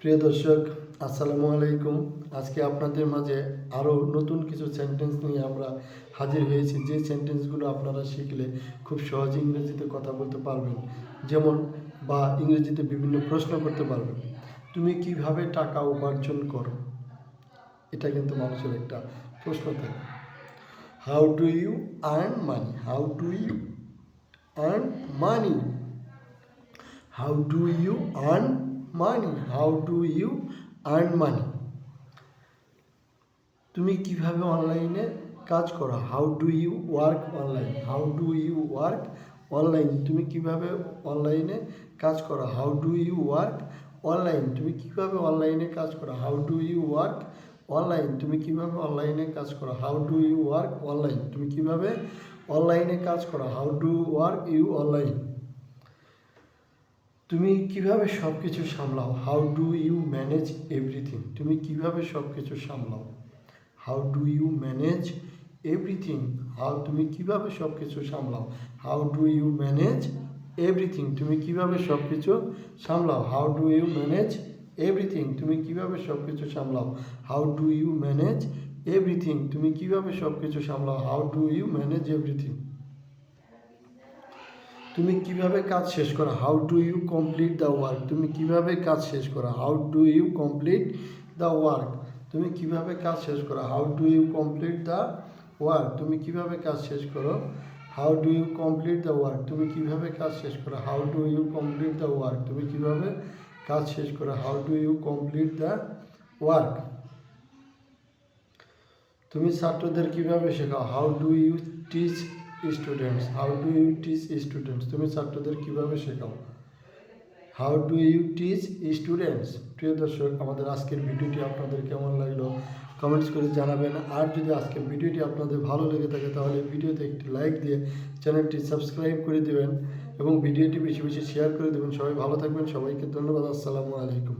প্রিয় দর্শক, আসসালামু আলাইকুম। আজকে আপনাদের মাঝে আরও নতুন কিছু সেন্টেন্স নিয়ে আমরা হাজির হয়েছি। যে সেন্টেন্সগুলো আপনারা শিখলে খুব সহজে ইংরেজিতে কথা বলতে পারবেন। যেমন, বা ইংরেজিতে বিভিন্ন প্রশ্ন করতে পারবেন। তুমি কীভাবে টাকা উপার্জন করো? এটা কিন্তু মানুষের একটা প্রশ্ন থাকে। How do you earn money how do you earn money how do you earn money how do you earn money তুমি কীভাবে অনলাইনে কাজ করো? How do you work online how do you work online তুমি কীভাবে অনলাইনে কাজ করো? How do you work online তুমি কীভাবে অনলাইনে কাজ করো? How do you work online তুমি কীভাবে অনলাইনে কাজ করো? How do you work online তুমি কীভাবে অনলাইনে কাজ করো? How do work you online তুমি কীভাবে সব কিছু সামলাও? How do you manage everything তুমি কীভাবে সব কিছু সামলাও? How do you manage everything how তুমি কীভাবে সব কিছু সামলাও? How do you manage everything তুমি কীভাবে সব কিছু সামলাও? How do you manage everything তুমি কীভাবে সব কিছু সামলাও? How do you manage everything তুমি কীভাবে সব কিছু সামলাও? How do you manage everything তুমি কীভাবে কাজ শেষ করো? How do you complete the work তুমি কীভাবে কাজ শেষ করো? How do you complete the work তুমি কীভাবে কাজ শেষ করো? How do you complete the work তুমি কীভাবে কাজ শেষ করো? How do you complete the work তুমি কীভাবে কাজ শেষ করো? How do you complete the work তুমি কীভাবে কাজ শেষ করো? How do you complete the work তুমি ছাত্রদের কীভাবে শেখাও? How do you teach students how do you teach students তুমি ছাত্রদের কীভাবে শেখাও? How do you teach students প্রিয় দর্শক, আমাদের আজকের ভিডিওটি আপনাদের কেমন লাগল? কমেন্টস করে জানাবেন। আর যদি আজকের ভিডিওটি আপনাদের ভালো লেগে থাকে, তাহলে ভিডিওতে একটি লাইক দিয়ে চ্যানেলটি সাবস্ক্রাইব করে দেবেন এবং ভিডিওটি বেশি বেশি শেয়ার করে দেবেন। সবাই ভালো থাকবেন। সবাইকে ধন্যবাদ। আসসালামু আলাইকুম।